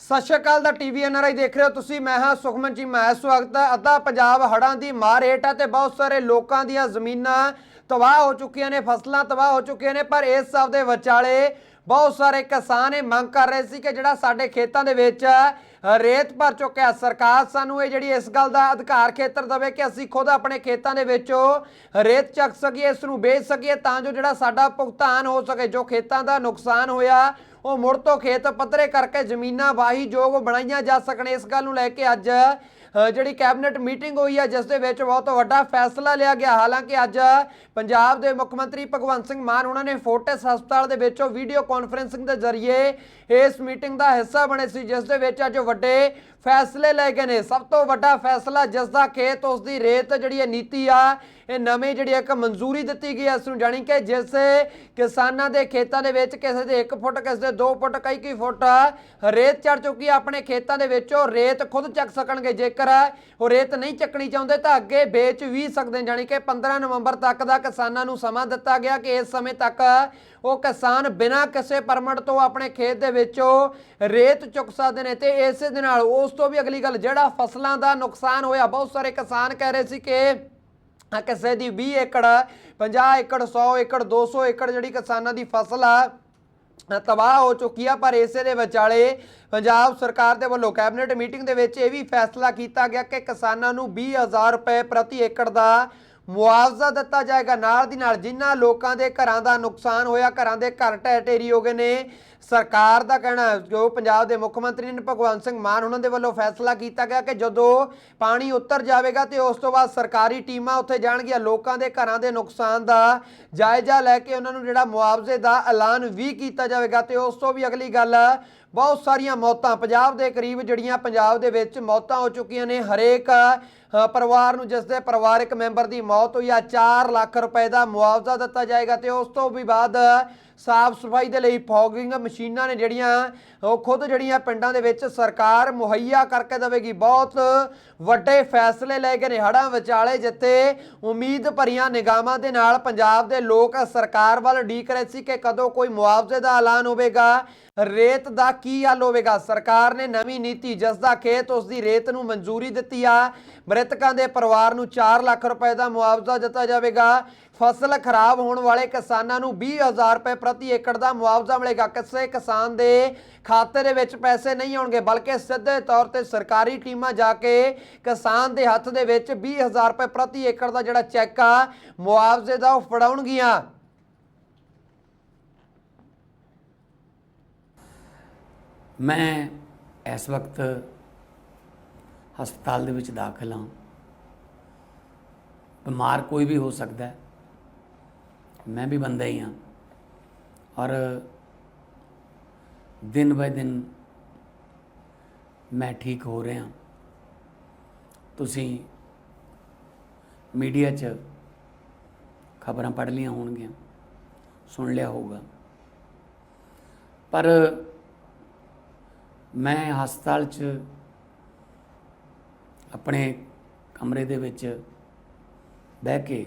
ਸਤਿ ਸ਼੍ਰੀ ਅਕਾਲ ਦਾ TV NRI ਦੇਖ ਰਹੇ ਹੋ ਤੁਸੀਂ, ਮੈਂ ਹਾਂ ਸੁਖਮਨ ਜੀ, ਮੈਂ ਸਵਾਗਤ ਹੈ। ਅੱਧਾ ਪੰਜਾਬ ਹੜ੍ਹਾਂ ਦੀ ਮਾਰ ਹੇਠ ਹੈ ਤੇ ਬਹੁਤ ਸਾਰੇ ਲੋਕਾਂ ਦੀਆਂ ਜ਼ਮੀਨਾਂ ਤਬਾਹ ਹੋ ਚੁੱਕੀਆਂ ਨੇ, ਫਸਲਾਂ ਤਬਾਹ ਹੋ ਚੁੱਕੀਆਂ ਨੇ, ਪਰ ਇਸ ਸਭ ਦੇ ਵਿਚਾਲੇ ਬਹੁਤ ਸਾਰੇ ਕਿਸਾਨ ਇਹ ਮੰਗ ਕਰ ਰਹੇ ਸੀ ਕਿ ਜਿਹੜਾ ਸਾਡੇ ਖੇਤਾਂ ਦੇ ਵਿੱਚ ਰੇਤ ਭਰ ਚੁੱਕਿਆ ਸਰਕਾਰ ਸਾਨੂੰ ਇਹ ਜਿਹੜੀ ਇਸ ਗੱਲ ਦਾ ਅਧਿਕਾਰ ਖੇਤਰ ਦੇਵੇ ਕਿ ਅਸੀਂ ਖੁਦ ਆਪਣੇ ਖੇਤਾਂ ਦੇ ਵਿੱਚੋਂ ਰੇਤ ਚੱਕ ਸਕੀਏ, ਇਸ ਨੂੰ ਵੇਚ ਸਕੀਏ ਤਾਂ ਜੋ ਜਿਹੜਾ ਸਾਡਾ ਭੁਗਤਾਨ ਹੋ ਸਕੇ। ਜੋ ਖੇਤਾਂ ਦਾ ਨੁਕਸਾਨ ਹੋਇਆ, ਉਹ ਮੁੜ ਤੋਂ ਖੇਤ ਪੱਧਰੇ ਕਰਕੇ ਜ਼ਮੀਨਾਂ ਵਾਹੀ ਯੋਗ ਬਣਾਈਆਂ ਜਾ ਸਕਣ। ਇਸ ਗੱਲ ਨੂੰ ਲੈ ਕੇ ਅੱਜ ਜਿਹੜੀ ਕੈਬਨਿਟ ਮੀਟਿੰਗ ਹੋਈ ਹੈ ਜਿਸ ਦੇ ਵਿੱਚ ਬਹੁਤ ਵੱਡਾ ਫੈਸਲਾ ਲਿਆ ਗਿਆ। ਹਾਲਾਂਕਿ ਅੱਜ ਪੰਜਾਬ ਦੇ ਮੁੱਖ ਮੰਤਰੀ ਭਗਵੰਤ ਸਿੰਘ ਮਾਨ, ਉਹਨਾਂ ਨੇ ਫੋਰਟਿਸ ਹਸਪਤਾਲ ਦੇ ਵਿੱਚੋਂ ਵੀਡੀਓ ਕਾਨਫਰੈਂਸਿੰਗ ਦੇ ਜ਼ਰੀਏ ਇਸ ਮੀਟਿੰਗ ਦਾ ਹਿੱਸਾ ਬਣੇ ਸੀ, ਜਿਸ ਦੇ ਵਿੱਚ ਅੱਜ ਵੱਡੇ ਫੈਸਲੇ ਲਏ ਗਏ ਨੇ। ਸਭ ਤੋਂ ਵੱਡਾ ਫੈਸਲਾ ਜਿਸ ਦਾ ਖੇਤ, ਉਸ ਦੀ ਰੇਤ ਜਿਹੜੀ ਹੈ, ਨੀਤੀ ਆ ਇਹ ਨਵੀਂ ਜਿਹੜੀ ਇੱਕ ਮਨਜ਼ੂਰੀ ਦਿੱਤੀ ਗਈ ਹੈ, ਇਸ ਨੂੰ ਜਾਣੀ ਕਿ ਜਿਸ ਕਿਸਾਨਾਂ ਦੇ ਖੇਤਾਂ ਦੇ ਵਿੱਚ ਕਿਸੇ ਦੇ 1 ਫੁੱਟ, ਕਿਸੇ ਦੇ 2 ਫੁੱਟ, ਕਈ ਕਈ ਫੁੱਟ ਰੇਤ ਚੜ ਚੁੱਕੀ ਆਪਣੇ ਖੇਤਾਂ ਦੇ ਵਿੱਚੋਂ ਰੇਤ ਖੁਦ ਚੱਕ ਸਕਣਗੇ। ਜੇਕਰ ਉਹ ਰੇਤ ਨਹੀਂ ਚੱਕਣੀ ਚਾਹੁੰਦੇ ਤਾਂ ਅੱਗੇ ਵੇਚ ਵੀ ਸਕਦੇ ਨੇ, ਜਾਣੀ ਕਿ 15 ਨਵੰਬਰ ਤੱਕ ਦਾ ਕਿਸਾਨਾਂ ਨੂੰ ਸਮਾਂ ਦਿੱਤਾ ਗਿਆ ਕਿ ਇਸ ਸਮੇਂ ਤੱਕ ਉਹ ਕਿਸਾਨ ਬਿਨਾਂ ਕਿਸੇ ਪਰਮਿਟ ਤੋਂ ਆਪਣੇ ਖੇਤ ਦੇ ਵਿੱਚੋਂ ਰੇਤ ਚੁੱਕ ਸਕਦੇ ਨੇ। ਤੇ ਇਸੇ ਦੇ ਨਾਲ ਉਸ ਤੋਂ ਵੀ ਅਗਲੀ ਗੱਲ, ਜਿਹੜਾ ਫਸਲਾਂ ਦਾ ਨੁਕਸਾਨ ਹੋਇਆ, ਬਹੁਤ ਸਾਰੇ ਕਿਸਾਨ ਕਹਿ ਰਹੇ ਸੀ ਕਿ ਆ ਕਿਸੇ ਦੀ 20 ਏਕੜ 50 ਏਕੜ 100 ਏਕੜ 200 ਏਕੜ ਜਿਹੜੀ ਕਿਸਾਨਾਂ ਦੀ ਫਸਲ ਆ ਤਬਾਹ ਹੋ ਚੁੱਕੀ ਆ, ਪਰ ਇਸੇ ਦੇ ਵਿਚਾਲੇ ਪੰਜਾਬ ਸਰਕਾਰ ਦੇ ਵੱਲੋਂ ਕੈਬਨਿਟ ਮੀਟਿੰਗ ਦੇ ਵਿੱਚ ਇਹ ਵੀ ਫੈਸਲਾ ਕੀਤਾ ਗਿਆ ਕਿ ਕਿਸਾਨਾਂ ਨੂੰ 20000 ਰੁਪਏ ਪ੍ਰਤੀ ਏਕੜ ਦਾ ਮੁਆਵਜ਼ਾ ਦਿੱਤਾ ਜਾਏਗਾ। ਨਾਲ ਦੀ ਨਾਲ ਜਿਨ੍ਹਾਂ ਲੋਕਾਂ ਦੇ ਘਰਾਂ ਦਾ ਨੁਕਸਾਨ ਹੋਇਆ, ਘਰਾਂ ਦੇ ਘਰ ਢਹਿ ਢੇਰੀ ਹੋ ਗਏ ਨੇ ਸਰਕਾਰ ਦਾ ਕਹਿਣਾ ਹੈ, ਜੋ ਪੰਜਾਬ ਦੇ ਮੁੱਖ ਮੰਤਰੀ ਨੇ ਭਗਵੰਤ ਸਿੰਘ ਮਾਨ ਉਹਨਾਂ ਦੇ ਵੱਲੋਂ ਫੈਸਲਾ ਕੀਤਾ ਗਿਆ ਕਿ ਜਦੋਂ ਪਾਣੀ ਉੱਤਰ ਜਾਵੇਗਾ ਤੇ ਉਸ ਤੋਂ ਬਾਅਦ ਸਰਕਾਰੀ ਟੀਮਾਂ ਉੱਥੇ ਜਾਣਗੀਆਂ ਲੋਕਾਂ ਦੇ ਘਰਾਂ ਦੇ ਨੁਕਸਾਨ ਦਾ ਜਾਇਜ਼ਾ ਲੈ ਕੇ ਉਹਨਾਂ ਨੂੰ ਜਿਹੜਾ ਮੁਆਵਜ਼ੇ ਦਾ ਐਲਾਨ ਵੀ ਕੀਤਾ ਜਾਵੇਗਾ ਤੇ ਉਸ ਤੋਂ ਵੀ ਅਗਲੀ ਗੱਲ ਬਹੁਤ ਸਾਰੀਆਂ ਮੌਤਾਂ ਪੰਜਾਬ ਦੇ ਕਰੀਬ ਜਿਹੜੀਆਂ ਪੰਜਾਬ ਦੇ ਵਿੱਚ ਮੌਤਾਂ ਹੋ ਚੁੱਕੀਆਂ ਨੇ ਹਰੇਕ ਪਰਿਵਾਰ ਨੂੰ ਜਿਸ ਦੇ ਪਰਿਵਾਰਕ ਮੈਂਬਰ ਦੀ ਮੌਤ ਹੋਈ ਆ 4 ਲੱਖ ਰੁਪਏ ਦਾ ਮੁਆਵਜ਼ਾ ਦਿੱਤਾ ਜਾਏਗਾ ਤੇ ਉਸ ਤੋਂ ਵੀ ਬਾਅਦ ਸਾਫ਼ ਸਫ਼ਾਈ ਦੇ ਲਈ ਫੌਗਿੰਗ ਮਸ਼ੀਨਾਂ ਨੇ ਜਿਹੜੀਆਂ, ਉਹ ਖੁਦ ਜਿਹੜੀਆਂ ਪਿੰਡਾਂ ਦੇ ਵਿੱਚ ਸਰਕਾਰ ਮੁਹੱਈਆ ਕਰਕੇ ਦੇਵੇਗੀ। ਬਹੁਤ ਵੱਡੇ ਫੈਸਲੇ ਲਏ ਗਏ ਨੇ ਹੜਾਂ ਵਿਚਾਲੇ, ਜਿੱਥੇ ਉਮੀਦ ਭਰੀਆਂ ਨਿਗਾਹਾਂ ਦੇ ਨਾਲ ਪੰਜਾਬ ਦੇ ਲੋਕ ਸਰਕਾਰ ਵੱਲ ਉਡੀਕ ਰਹੇ ਸੀ ਕਿ ਕਦੋਂ ਕੋਈ ਮੁਆਵਜ਼ੇ ਦਾ ਐਲਾਨ ਹੋਵੇਗਾ, ਰੇਤ ਦਾ ਕੀ ਹੱਲ ਹੋਵੇਗਾ। ਸਰਕਾਰ ਨੇ ਨਵੀਂ ਨੀਤੀ, ਜਿਸ ਦਾ ਖੇਤ ਉਸ ਦੀ ਰੇਤ ਨੂੰ ਮਨਜ਼ੂਰੀ ਦਿੱਤੀ ਆ, ਮ੍ਰਿਤਕਾਂ ਦੇ ਪਰਿਵਾਰ ਨੂੰ 4 ਲੱਖ ਰੁਪਏ ਦਾ ਮੁਆਵਜ਼ਾ ਦਿੱਤਾ ਜਾਵੇਗਾ। ਫਸਲ ਖਰਾਬ ਹੋਣ ਵਾਲੇ ਕਿਸਾਨਾਂ ਨੂੰ 20000 ਰੁਪਏ ਪ੍ਰਤੀ ਏਕੜ ਦਾ ਮੁਆਵਜ਼ਾ ਮਿਲੇਗਾ। ਕਿਸੇ ਕਿਸਾਨ ਦੇ ਖਾਤੇ ਦੇ ਵਿੱਚ ਪੈਸੇ ਨਹੀਂ ਆਉਣਗੇ, ਬਲਕਿ ਸਿੱਧੇ ਤੌਰ ਤੇ ਸਰਕਾਰੀ ਟੀਮਾਂ ਜਾ ਕੇ ਕਿਸਾਨ ਦੇ ਹੱਥ ਦੇ ਵਿੱਚ 20000 ਰੁਪਏ ਪ੍ਰਤੀ ਏਕੜ ਦਾ ਜਿਹੜਾ ਚੈੱਕ ਆ, ਮੁਆਵਜ਼ੇ ਦਾ ਉਹ ਫੜਾਉਣਗੀਆਂ। ਮੈਂ ਇਸ ਵਕਤ ਹਸਪਤਾਲ ਦੇ ਵਿੱਚ ਦਾਖਲ ਹਾਂ। ਬਿਮਾਰ ਕੋਈ ਵੀ ਹੋ ਸਕਦਾ ਹੈ। ਮੈਂ ਵੀ ਬੰਦਾ ਹੀ ਹਾਂ। ਔਰ ਦਿਨ ਬਾਏ ਦਿਨ ਮੈਂ ਠੀਕ ਹੋ ਰਿਹਾ ਤੁਸੀਂ ਮੀਡੀਆ 'ਚ ਖਬਰਾਂ ਪੜ੍ਹ ਲਈਆਂ ਹੋਣਗੀਆਂ, ਸੁਣ ਲਿਆ ਹੋਊਗਾ। ਪਰ ਮੈਂ ਹਸਪਤਾਲ 'ਚ ਆਪਣੇ ਕਮਰੇ ਦੇ ਵਿੱਚ ਬਹਿ ਕੇ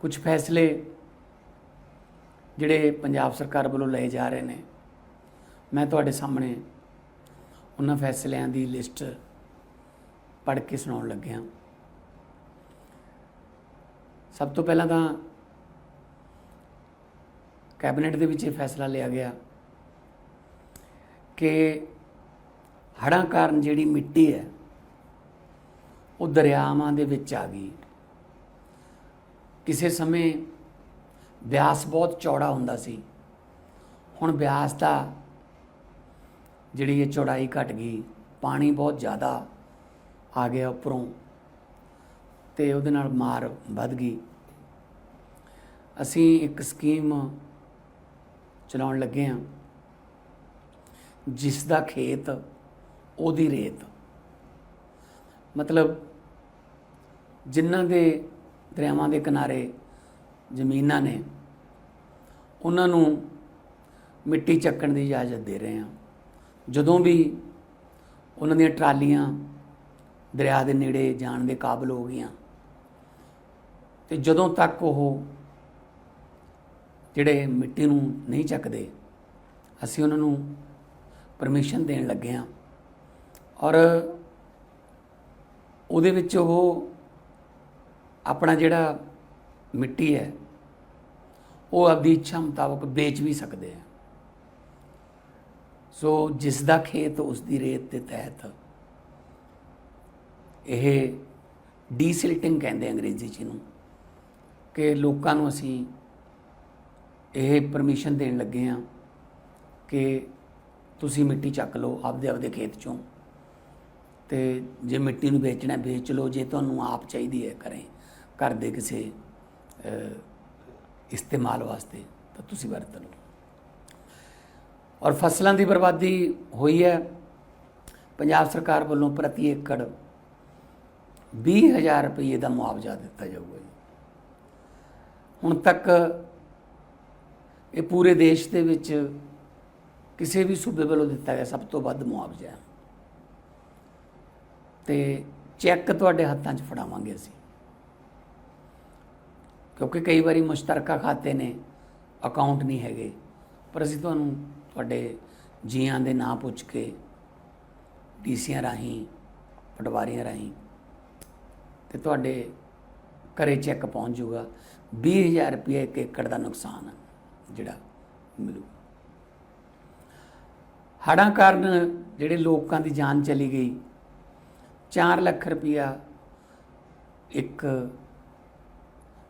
ਕੁਝ ਫੈਸਲੇ ਜਿਹੜੇ ਪੰਜਾਬ ਸਰਕਾਰ ਵੱਲੋਂ ਲਏ ਜਾ ਰਹੇ ਨੇ, ਮੈਂ ਤੁਹਾਡੇ ਸਾਹਮਣੇ ਉਹਨਾਂ ਫੈਸਲਿਆਂ ਦੀ ਲਿਸਟ ਪੜ੍ਹ ਕੇ ਸੁਣਾਉਣ ਲੱਗਿਆ ਸਭ ਤੋਂ ਪਹਿਲਾਂ ਤਾਂ ਕੈਬਨਿਟ ਦੇ ਵਿੱਚ ਇਹ ਫੈਸਲਾ ਲਿਆ ਗਿਆ ਕਿ ਹੜ੍ਹਾਂ ਕਾਰਨ ਜਿਹੜੀ ਮਿੱਟੀ ਹੈ, ਉਹ ਦਰਿਆਵਾਂ ਦੇ ਵਿੱਚ ਆ ਗਈ। ਕਿਸੇ ਸਮੇਂ ਬਿਆਸ ਬਹੁਤ ਚੌੜਾ ਹੁੰਦਾ ਸੀ। ਹੁਣ ਬਿਆਸ ਦਾ ਜਿਹੜੀ ਇਹ ਚੌੜਾਈ ਘਟ ਗਈ, ਪਾਣੀ ਬਹੁਤ ਜ਼ਿਆਦਾ ਆ ਗਿਆ ਉੱਪਰੋਂ ਤੇ ਉਹਦੇ ਨਾਲ ਮਾਰ ਵੱਧ ਗਈ। ਅਸੀਂ ਇੱਕ ਸਕੀਮ ਚਲਾਉਣ ਲੱਗੇ ਹਾਂ, ਜਿਸ ਦਾ ਖੇਤ ਉਹਦੀ ਰੇਤ। ਮਤਲਬ ਜਿਨ੍ਹਾਂ ਦੇ ਦਰਿਆਵਾਂ ਦੇ ਕਿਨਾਰੇ ਜ਼ਮੀਨਾਂ ਨੇ, ਉਹਨਾਂ ਨੂੰ ਮਿੱਟੀ ਚੱਕਣ ਦੀ ਇਜਾਜ਼ਤ ਦੇ ਰਹੇ ਹਾਂ। ਜਦੋਂ ਵੀ ਉਹਨਾਂ ਦੀਆਂ ਟਰਾਲੀਆਂ ਦਰਿਆ ਦੇ ਨੇੜੇ ਜਾਣ ਦੇ ਕਾਬਲ ਹੋ ਗਈਆਂ, ਤੇ ਜਦੋਂ ਤੱਕ ਉਹ ਜਿਹੜੇ ਮਿੱਟੀ ਨੂੰ ਨਹੀਂ ਚੱਕਦੇ, ਅਸੀਂ ਉਹਨਾਂ ਨੂੰ ਪਰਮਿਸ਼ਨ ਦੇਣ ਲੱਗੇ ਹਾਂ। ਔਰ ਉਹਦੇ ਵਿੱਚ ਉਹ ਆਪਣਾ ਜਿਹੜਾ ਮਿੱਟੀ ਹੈ, ਉਹ ਆਪਦੀ ਇੱਛਾ ਮੁਤਾਬਕ ਵੇਚ ਵੀ ਸਕਦੇ ਆ। ਸੋ ਜਿਸ ਦਾ ਖੇਤ ਉਸ ਦੀ ਰੇਤ ਦੇ ਤਹਿਤ, ਇਹ ਡੀਸਿਲਟਿੰਗ ਕਹਿੰਦੇ ਅੰਗਰੇਜ਼ੀ ਚ ਨੂੰ ਕਿ ਲੋਕਾਂ ਨੂੰ ਅਸੀਂ ਇਹ ਪਰਮਿਸ਼ਨ ਦੇਣ ਲੱਗੇ ਆ ਕਿ ਤੁਸੀਂ ਮਿੱਟੀ ਚੱਕ ਲਓ ਆਪਦੇ ਆਪਦੇ ਖੇਤ ਚੋਂ। ਤੇ ਜੇ ਮਿੱਟੀ ਨੂੰ ਵੇਚਣਾ ਵੇਚ ਲਓ, ਜੇ ਤੁਹਾਨੂੰ ਆਪ ਚਾਹੀਦੀ ਹੈ ਕਰੇ ਘਰ ਦੇ ਕਿਸੇ ਇਸਤੇਮਾਲ ਵਾਸਤੇ, ਤਾਂ ਤੁਸੀਂ ਵਰਤ ਲਓ। ਔਰ ਫਸਲਾਂ ਦੀ ਬਰਬਾਦੀ ਹੋਈ ਹੈ। ਪੰਜਾਬ ਸਰਕਾਰ ਵੱਲੋਂ ਪ੍ਰਤੀ ਏਕੜ 20000 ਰੁਪਏ ਦਾ ਮੁਆਵਜ਼ਾ ਦਿੱਤਾ ਜਾਊਗਾ ਜੀ। ਹੁਣ ਤੱਕ ਇਹ ਪੂਰੇ ਦੇਸ਼ ਦੇ ਵਿੱਚ ਕਿਸੇ ਵੀ ਸੂਬੇ ਵੱਲੋਂ ਦਿੱਤਾ ਗਿਆ ਸਭ ਤੋਂ ਵੱਧ ਮੁਆਵਜ਼ਾ ਹੈ। ਤੇ ਚੈੱਕ ਤੁਹਾਡੇ ਹੱਥਾਂ 'ਚ ਫੜਾਵਾਂਗੇ ਅਸੀਂ। ਕਿਉਂਕਿ ਕਈ ਵਾਰੀ ਮੁਸ਼ਤਰਕਾ ਖਾਤੇ ਨੇ ਅਕਾਊਂਟ ਨਹੀਂ ਹੈਗੇ। ਪਰ ਅਸੀਂ ਤੁਹਾਨੂੰ ਤੁਹਾਡੇ ਜੀਆਂ ਦੇ ਨਾਂ ਪੁੱਛ ਕੇ ਡੀਸੀਆਂ ਰਾਹੀਂ, ਪਟਵਾਰੀਆਂ ਰਾਹੀਂ ਤੇ ਤੁਹਾਡੇ ਘਰੇ ਚੈੱਕ ਪਹੁੰਚ ਜਾਊਗਾ। 20000 ਰੁਪਏ ਇੱਕ ਏਕੜ ਦਾ ਨੁਕਸਾਨ ਜਿਹੜਾ ਮਿਲੂ। ਹੜ੍ਹਾਂ ਕਾਰਨ ਜਿਹੜੇ ਲੋਕਾਂ ਦੀ ਜਾਨ ਚਲੀ ਗਈ 4 ਲੱਖ ਰੁਪਇਆ ਇੱਕ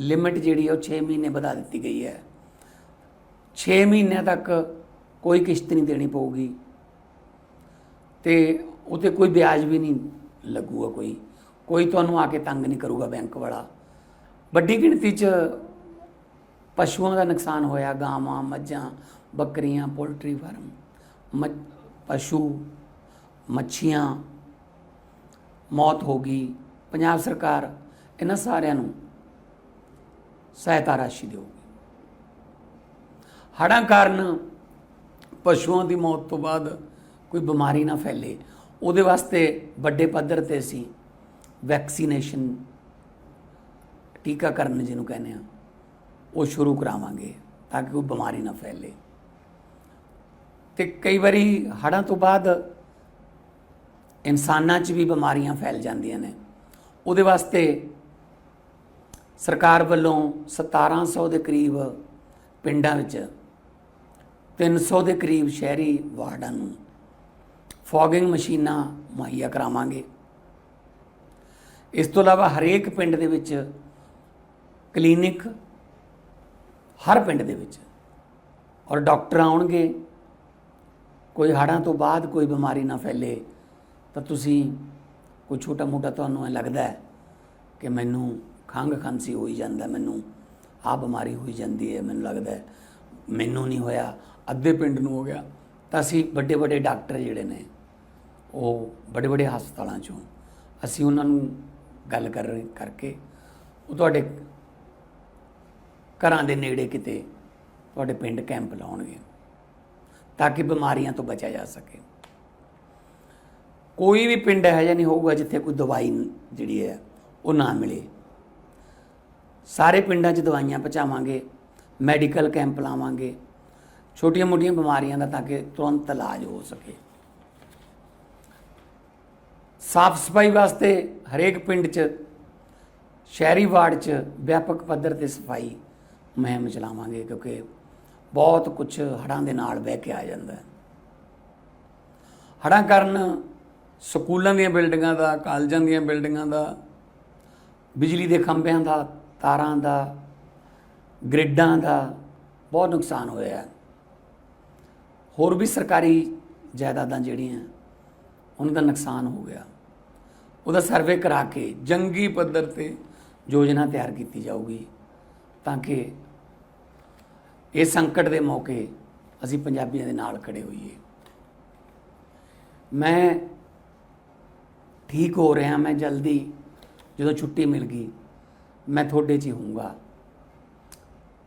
ਲਿਮਿਟ ਜਿਹੜੀ ਹੈ ਉਹ 6 ਮਹੀਨੇ ਵਧਾ ਦਿੱਤੀ ਗਈ ਹੈ। 6 ਮਹੀਨਿਆਂ ਤੱਕ ਕੋਈ ਕਿਸ਼ਤ ਨਹੀਂ ਦੇਣੀ ਪਊਗੀ। ਤੇ ਉਤੇ ਕੋਈ ਵਿਆਜ ਵੀ ਨਹੀਂ ਲੱਗੂਗਾ ਕੋਈ। ਕੋਈ ਤੁਹਾਨੂੰ ਆ ਕੇ ਤੰਗ ਨਹੀਂ ਕਰੂਗਾ ਬੈਂਕ ਵਾਲਾ। ਵੱਡੀ ਗਿਣਤੀ 'ਚ ਪਸ਼ੂਆਂ ਦਾ ਨੁਕਸਾਨ ਹੋਇਆ, ਗਾਵਾਂ, ਮੱਝਾਂ, ਬੱਕਰੀਆਂ, ਪੋਲਟਰੀ ਫਾਰਮ ਮੱਝ ਪਸ਼ੂ, ਮੱਛੀਆਂ, ਮੌਤ ਹੋ ਗਈ। ਪੰਜਾਬ ਸਰਕਾਰ ਇਹਨਾਂ ਸਾਰਿਆਂ ਨੂੰ ਸਹਾਇਤਾ ਰਾਸ਼ੀ ਦੇਊਗੀ ਹੜ੍ਹਾਂ ਕਾਰਨ ਪਸ਼ੂਆਂ ਦੀ ਮੌਤ ਤੋਂ ਬਾਅਦ ਕੋਈ ਬਿਮਾਰੀ ਨਾ ਫੈਲੇ। ਉਹਦੇ ਵਾਸਤੇ ਵੱਡੇ ਪੱਧਰ ਤੇ ਅਸੀਂ ਵੈਕਸੀਨੇਸ਼ਨ ਟੀਕਾਕਰਨ ਜਿਹਨੂੰ ਕਹਿੰਦੇ ਆ ਉਹ ਸ਼ੁਰੂ ਕਰਾਵਾਂਗੇ ਤਾਂ ਕਿ ਕੋਈ ਬਿਮਾਰੀ ਨਾ ਫੈਲੇ। ਤੇ ਕਈ ਵਾਰੀ ਹੜ੍ਹਾਂ ਤੋਂ ਬਾਅਦ ਇਨਸਾਨਾਂ 'ਚ ਵੀ ਬਿਮਾਰੀਆਂ ਫੈਲ ਜਾਂਦੀਆਂ ਨੇ। ਉਹਦੇ ਵਾਸਤੇ ਸਰਕਾਰ ਵੱਲੋਂ 1700 ਦੇ ਕਰੀਬ ਪਿੰਡਾਂ ਵਿੱਚ 300 ਦੇ ਕਰੀਬ ਸ਼ਹਿਰੀ ਵਾਰਡਾਂ ਨੂੰ ਫੋਗਿੰਗ ਮਸ਼ੀਨਾਂ ਮੁਹੱਈਆ ਕਰਾਵਾਂਗੇ। ਇਸ ਤੋਂ ਇਲਾਵਾ ਹਰੇਕ ਪਿੰਡ ਦੇ ਵਿੱਚ ਕਲੀਨਿਕ ਹਰ ਪਿੰਡ ਦੇ ਵਿੱਚ ਔਰ ਡਾਕਟਰ ਆਉਣਗੇ। ਕੋਈ ਹੜ੍ਹਾਂ ਤੋਂ ਬਾਅਦ ਕੋਈ ਬਿਮਾਰੀ ਨਾ ਫੈਲੇ ਤਾਂ ਤੁਸੀਂ ਕੋਈ ਛੋਟਾ ਮੋਟਾ ਤੁਹਾਨੂੰ ਐ ਲੱਗਦਾ ਹੈ ਕਿ ਮੈਨੂੰ ਖੰਘ ਖਾਂਸੀ ਹੋਈ ਜਾਂਦਾ ਮੈਨੂੰ ਆ ਬਿਮਾਰੀ ਹੋਈ ਜਾਂਦੀ ਹੈ, ਮੈਨੂੰ ਲੱਗਦਾ ਮੈਨੂੰ ਨਹੀਂ ਹੋਇਆ, ਅੱਧੇ ਪਿੰਡ ਨੂੰ ਹੋ ਗਿਆ। ਤਾਂ ਅਸੀਂ ਵੱਡੇ ਵੱਡੇ ਡਾਕਟਰ ਜਿਹੜੇ ਨੇ, ਉਹ ਵੱਡੇ ਵੱਡੇ ਹਸਪਤਾਲਾਂ ਚੋਂ ਅਸੀਂ ਉਹਨਾਂ ਨੂੰ ਗੱਲ ਕਰ ਕਰਕੇ ਉਹ ਤੁਹਾਡੇ ਘਰਾਂ ਦੇ ਨੇੜੇ ਕਿਤੇ ਤੁਹਾਡੇ ਪਿੰਡ ਕੈਂਪ ਲਾਉਣਗੇ, ਤਾਂ ਕਿ ਬਿਮਾਰੀਆਂ ਤੋਂ ਬਚਿਆ ਜਾ ਸਕੇ। ਕੋਈ ਵੀ ਪਿੰਡ ਇਹੋ ਜਿਹਾ ਨਹੀਂ ਹੋਊਗਾ ਜਿੱਥੇ ਕੋਈ ਦਵਾਈ ਜਿਹੜੀ ਹੈ ਉਹ ਨਾ ਮਿਲੇ। ਸਾਰੇ ਪਿੰਡਾਂ 'ਚ ਦਵਾਈਆਂ ਪਹੁੰਚਾਵਾਂਗੇ, ਮੈਡੀਕਲ ਕੈਂਪ ਲਾਵਾਂਗੇ ਛੋਟੀਆਂ-ਮੋਟੀਆਂ ਬਿਮਾਰੀਆਂ ਦਾ ਤਾਂ ਕਿ ਤੁਰੰਤ ਇਲਾਜ ਹੋ ਸਕੇ। ਸਾਫ਼ ਸਫ਼ਾਈ ਵਾਸਤੇ ਹਰੇਕ ਪਿੰਡ 'ਚ, ਸ਼ਹਿਰੀ ਵਾਰਡ 'ਚ ਵਿਆਪਕ ਪੱਧਰ ਤੇ ਸਫ਼ਾਈ ਮੁਹਿੰਮ ਚਲਾਵਾਂਗੇ ਕਿਉਂਕਿ ਬਹੁਤ ਕੁਝ ਹੜ੍ਹਾਂ ਦੇ ਨਾਲ ਬਹਿ ਕੇ ਆ ਜਾਂਦਾ ਹੈ। ਹੜ੍ਹਾਂ ਕਾਰਨ ਸਕੂਲਾਂ ਦੀਆਂ ਬਿਲਡਿੰਗਾਂ ਦਾ, ਕਾਲਜਾਂ ਦੀਆਂ ਬਿਲਡਿੰਗਾਂ ਦਾ, ਬਿਜਲੀ ਦੇ ਖੰਭਿਆਂ ਦਾ ਤਾਰਾਂ ਦਾ, ਗ੍ਰਿਡਾਂ ਦਾ ਬਹੁਤ ਨੁਕਸਾਨ ਹੋਇਆ ਹੋਰ ਵੀ ਸਰਕਾਰੀ ਜਾਇਦਾਦਾਂ ਜਿਹੜੀਆਂ, ਉਹਨਾਂ ਦਾ ਨੁਕਸਾਨ ਹੋ ਗਿਆ। ਉਹਦਾ ਸਰਵੇ ਕਰਾ ਕੇ ਜੰਗੀ ਪੱਧਰ ਤੇ ਯੋਜਨਾ ਤਿਆਰ ਕੀਤੀ ਜਾਊਗੀ ਤਾਂ ਕਿ ਇਹ ਸੰਕਟ ਦੇ ਮੌਕੇ ਅਸੀਂ ਪੰਜਾਬੀਆਂ ਦੇ ਨਾਲ ਖੜੇ ਹੋਈਏ। ਮੈਂ ਠੀਕ ਹੋ ਰਿਹਾ, ਮੈਂ ਜਲਦੀ ਜਦੋਂ ਛੁੱਟੀ ਮਿਲ ਗਈ ਮੈਂ ਤੁਹਾਡੇ 'ਚ ਹੀ ਹੋਊਂਗਾ।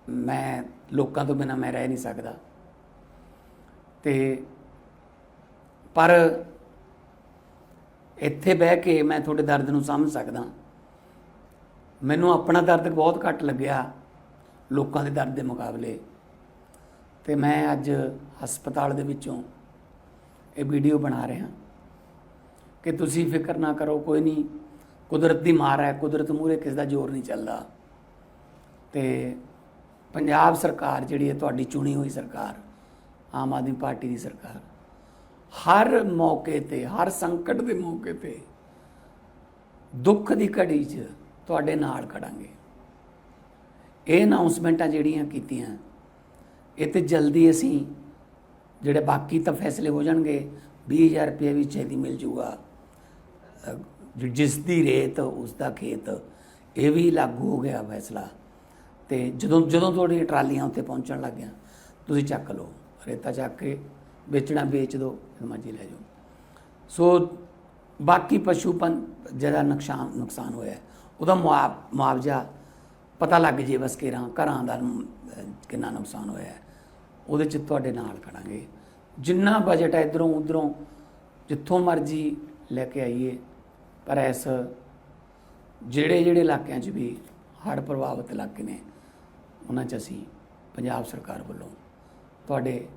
ਮੈਂ ਲੋਕਾਂ ਤੋਂ ਬਿਨਾ ਮੈਂ ਰਹਿ ਨਹੀਂ ਸਕਦਾ। ਤੇ ਪਰ ਇੱਥੇ ਬਹਿ ਕੇ ਮੈਂ ਤੁਹਾਡੇ ਦਰਦ ਨੂੰ ਸਮਝ ਸਕਦਾ। ਮੈਨੂੰ ਆਪਣਾ ਦਰਦ ਬਹੁਤ ਘੱਟ ਲੱਗਿਆ ਲੋਕਾਂ ਦੇ ਦਰਦ ਦੇ ਮੁਕਾਬਲੇ। ਤੇ ਮੈਂ ਅੱਜ ਹਸਪਤਾਲ ਦੇ ਵਿੱਚੋਂ ਇਹ ਵੀਡੀਓ ਬਣਾ ਰਿਹਾ। ਕਿ ਤੁਸੀਂ ਫਿਕਰ ਨਾ ਕਰੋ, ਕੋਈ ਨਹੀਂ। ਕੁਦਰਤ ਦੀ ਮਾਰ ਹੈ, ਕੁਦਰਤ ਮੂਹਰੇ ਕਿਸ ਦਾ ਜ਼ੋਰ ਨਹੀਂ ਚੱਲਦਾ। ਤੇ ਪੰਜਾਬ ਸਰਕਾਰ ਜਿਹੜੀ ਹੈ, ਤੁਹਾਡੀ ਚੁਣੀ ਹੋਈ ਸਰਕਾਰ, ਆਮ ਆਦਮੀ ਪਾਰਟੀ ਦੀ ਸਰਕਾਰ, ਹਰ ਮੌਕੇ ਤੇ, ਹਰ ਸੰਕਟ ਦੇ ਮੌਕੇ ਤੇ ਦੁੱਖ ਦੀ ਘੜੀ 'ਚ ਤੁਹਾਡੇ ਨਾਲ ਖੜਾਂਗੇ। ਇਹ ਅਨਾਉਂਸਮੈਂਟਾਂ ਜਿਹੜੀਆਂ ਕੀਤੀਆਂ, ਇਹ ਤੇ ਜਲਦੀ ਅਸੀਂ ਜਿਹੜੇ ਬਾਕੀ ਤਾਂ ਫੈਸਲੇ ਹੋ ਜਾਣਗੇ 20000 ਰੁਪਏ ਵੀ ਛੇਤੀ ਮਿਲ ਜੂਗਾ। ਜਿਸ ਦੀ ਰੇਤ ਉਸ ਦਾ ਖੇਤ, ਇਹ ਵੀ ਲਾਗੂ ਹੋ ਗਿਆ ਫੈਸਲਾ। ਤੇ ਜਦੋਂ ਜਦੋਂ ਤੁਹਾਡੀ ਟਰਾਲੀਆਂ ਉੱਤੇ ਪਹੁੰਚਣ ਲੱਗੀਆਂ, ਤੁਸੀਂ ਚੱਕ ਲਓ, ਰੇਤਾ ਚੱਕ ਕੇ ਵੇਚਣਾ, ਵੇਚ ਦਿਓ ਮਰਜ਼ੀ ਲੈ ਜਾਓ। ਸੋ ਬਾਕੀ ਪਸ਼ੂ ਪੰ ਜਿਹੜਾ ਨੁਕਸਾਨ ਨੁਕਸਾਨ ਹੋਇਆ, ਉਹਦਾ ਮੁਆ- ਮੁਆਵਜ਼ਾ ਪਤਾ ਲੱਗ ਜੇ ਬਸ ਕਿਰਾਂ ਘਰਾਂ ਦਾ ਕਿੰਨਾ ਨੁਕਸਾਨ ਹੋਇਆ। ਉਹਦੇ ਚ ਤੁਹਾਡੇ ਨਾਲ ਖੜਾਂਗੇ। ਜਿੰਨਾ ਬਜਟ ਹੈ ਇਧਰੋਂ ਉਧਰੋਂ ਜਿੱਥੋਂ ਮਰਜ਼ੀ ਲੈ ਕੇ ਆਈਏ। ਪਰ ਇਸ ਜਿਹੜੇ ਜਿਹੜੇ ਇਲਾਕਿਆਂ 'ਚ ਵੀ ਹੜ੍ਹ ਪ੍ਰਭਾਵਿਤ ਇਲਾਕੇ ਨੇ, ਉਹਨਾਂ 'ਚ ਅਸੀਂ ਪੰਜਾਬ ਸਰਕਾਰ ਵੱਲੋਂ ਤੁਹਾਡੇ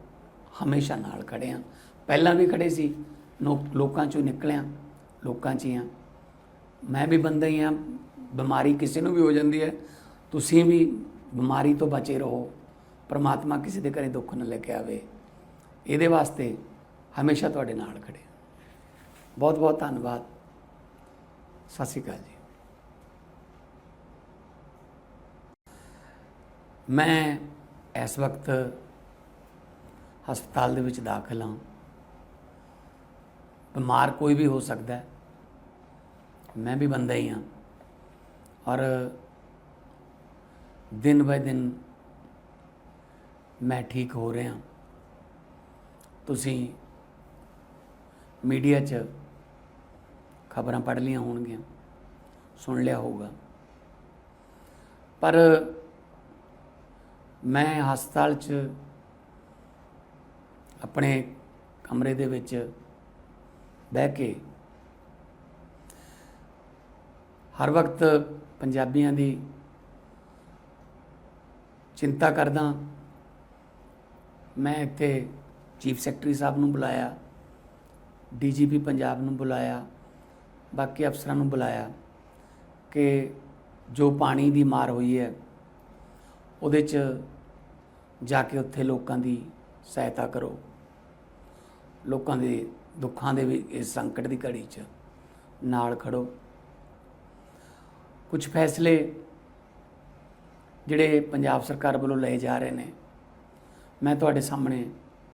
ਹਮੇਸ਼ਾ ਨਾਲ ਖੜੇ ਹਾਂ। ਪਹਿਲਾਂ ਵੀ ਖੜੇ ਸੀ ਨੋ- ਲੋਕਾਂ 'ਚੋਂ ਨਿਕਲਿਆ, ਲੋਕਾਂ 'ਚ ਹੀ ਹਾਂ। ਮੈਂ ਵੀ ਬੰਦਾ ਹੀ ਹਾਂ, ਬਿਮਾਰੀ ਕਿਸੇ ਨੂੰ ਵੀ ਹੋ ਜਾਂਦੀ ਹੈ। ਤੁਸੀਂ ਵੀ ਬਿਮਾਰੀ ਤੋਂ ਬਚੇ ਰਹੋ, ਪਰਮਾਤਮਾ ਕਿਸੇ ਦੇ ਘਰੇ ਦੁੱਖ ਨਾ ਲੈ ਕੇ ਆਵੇ। ਇਹਦੇ ਵਾਸਤੇ ਹਮੇਸ਼ਾ ਤੁਹਾਡੇ ਨਾਲ ਖੜੇ ਬਹੁਤ ਬਹੁਤ ਧੰਨਵਾਦ। ਸਤਿ ਸ਼੍ਰੀ ਅਕਾਲ ਜੀ। ਮੈਂ ਇਸ ਵਕਤ ਹਸਪਤਾਲ ਦੇ ਵਿੱਚ ਦਾਖਲ ਹਾਂ। ਬਿਮਾਰ ਕੋਈ ਵੀ ਹੋ ਸਕਦਾ ਹੈ। ਮੈਂ ਵੀ ਬੰਦਾ ਹੀ ਹਾਂ। ਔਰ ਦਿਨ ਬਾਏ ਦਿਨ ਮੈਂ ਠੀਕ ਹੋ ਰਿਹਾ ਤੁਸੀਂ ਮੀਡੀਆ 'ਚ ਖਬਰਾਂ ਪੜ੍ਹ ਲਈਆਂ ਹੋਣਗੀਆਂ, ਸੁਣ ਲਿਆ ਹੋਊਗਾ। ਪਰ ਮੈਂ ਹਸਪਤਾਲ 'ਚ ਆਪਣੇ ਕਮਰੇ ਦੇ ਵਿੱਚ ਬਹਿ ਕੇ ਹਰ ਵਕਤ ਪੰਜਾਬੀਆਂ ਦੀ ਚਿੰਤਾ ਕਰਦਾ, ਮੈਂ ਇੱਥੇ ਚੀਫ ਸੈਕਟਰੀ ਸਾਹਿਬ ਨੂੰ ਬੁਲਾਇਆ, ਡੀਜੀਪੀ ਪੰਜਾਬ ਨੂੰ ਬੁਲਾਇਆ ਬਾਕੀ ਅਫਸਰਾਂ ਨੂੰ ਬੁਲਾਇਆ ਕਿ ਜੋ ਪਾਣੀ ਦੀ ਮਾਰ ਹੋਈ ਹੈ, ਉਹਦੇ 'ਚ ਜਾ ਕੇ ਉੱਥੇ ਲੋਕਾਂ ਦੀ ਸਹਾਇਤਾ ਕਰੋ। ਲੋਕਾਂ ਦੇ ਦੁੱਖਾਂ ਦੇ ਵੀ ਇਸ ਸੰਕਟ ਦੀ ਘੜੀ 'ਚ ਨਾਲ ਖੜੋ। ਕੁਝ ਫੈਸਲੇ ਜਿਹੜੇ ਪੰਜਾਬ ਸਰਕਾਰ ਵੱਲੋਂ ਲਏ ਜਾ ਰਹੇ ਨੇ, ਮੈਂ ਤੁਹਾਡੇ ਸਾਹਮਣੇ